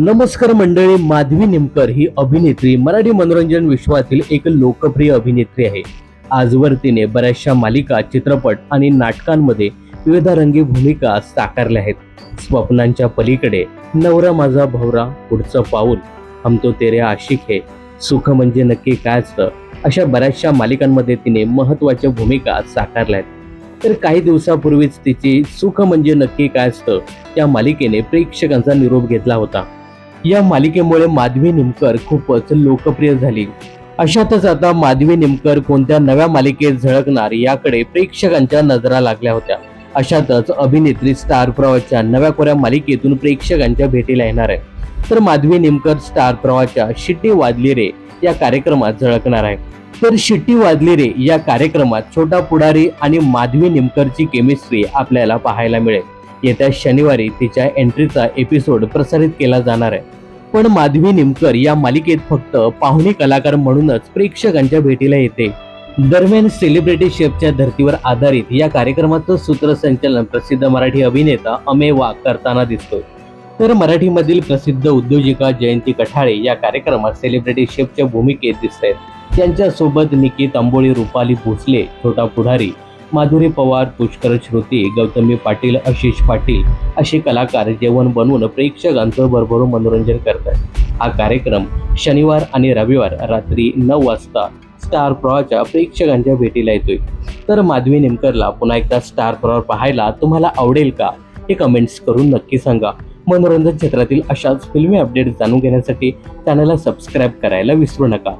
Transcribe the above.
नमस्कार मंडळी माधवी निमकर ही अभिनेत्री मराठी मनोरंजन विश्वातील एक लोकप्रिय अभिनेत्री आहे. आजवर तिने बऱ्याचशा मालिका चित्रपट आणि नाटकांमध्ये विविध रंगी भूमिका साकारल्या आहेत. स्वप्नांच्या पलीकडे नवरा माझा भवरा पुढचं पाऊल. हम तो तेरे आशिक हे सुख म्हणजे नक्की काय असतं अशा बऱ्याचशा मालिकांमध्ये तिने महत्त्वाच्या भूमिका साकारल्या आहेत. तर काही दिवसापूर्वीच तिची सुख म्हणजे नक्की काय असतं त्या मालिकेने प्रेक्षकांचा निरोप घेतला होता. या मालिकेमुळे माधवी निमकर खूपच लोकप्रिय झाली. अशातच आता माधवी निमकर कोणत्या नव्या मालिकेत झळकणार याकडे प्रेक्षकांच्या नजरा लागल्या होत्या. अशातच अभिनेत्री स्टार प्रवाहच्या नव्या कोऱ्या मालिकेतून प्रेक्षकांच्या भेटीला येणार आहे. तर माधवी निमकर स्टार प्रवाहाच्या शिट्टी वाजली रे या कार्यक्रमात झळकणार आहे. तर शिट्टी वाजली रे या कार्यक्रमात छोटा पुढारी आणि माधवी निमकरची केमिस्ट्री आपल्याला पाहायला मिळेल. येत्या शनिवारी तिच्या एंट्रीचा एपिसोड प्रसारित केला जाणार आहे. पण माधवी निमकर या मालिकेत फक्त पाहुणे कलाकार म्हणूनच प्रेक्षकांच्या भेटीला येते. दरम्यान सेलिब्रिटी शेफच्या धर्तीवर आधारित या कार्यक्रमाचं सूत्रसंचालन प्रसिद्ध मराठी अभिनेता अमे वाघ करताना दिसतोय. तर मराठीमधील प्रसिद्ध उद्योजिका जयंती कठाळे या कार्यक्रमात सेलिब्रिटी शेफच्या भूमिकेत दिसत आहेत त्यांच्यासोबत निकी तांबोळी रुपाली भोसले छोटा पुढारी माधुरी पवार पुष्कर श्रुती गौतमी पाटील आशिष पाटील असे कलाकार जेवण बनवून प्रेक्षकांचं भरभरून मनोरंजन करतात. हा कार्यक्रम शनिवार आणि रविवार रात्री नऊ वाजता स्टार प्रवाहाच्या प्रेक्षकांच्या भेटीला येतोय. तर माधवी नेमकरला पुन्हा एकदा स्टार प्रवाह पाहायला तुम्हाला आवडेल का? हे कमेंट्स करून नक्की सांगा. मनोरंजन क्षेत्रातील अशाच फिल्मी अपडेट जाणून घेण्यासाठी चॅनलला सबस्क्राईब करायला विसरू नका.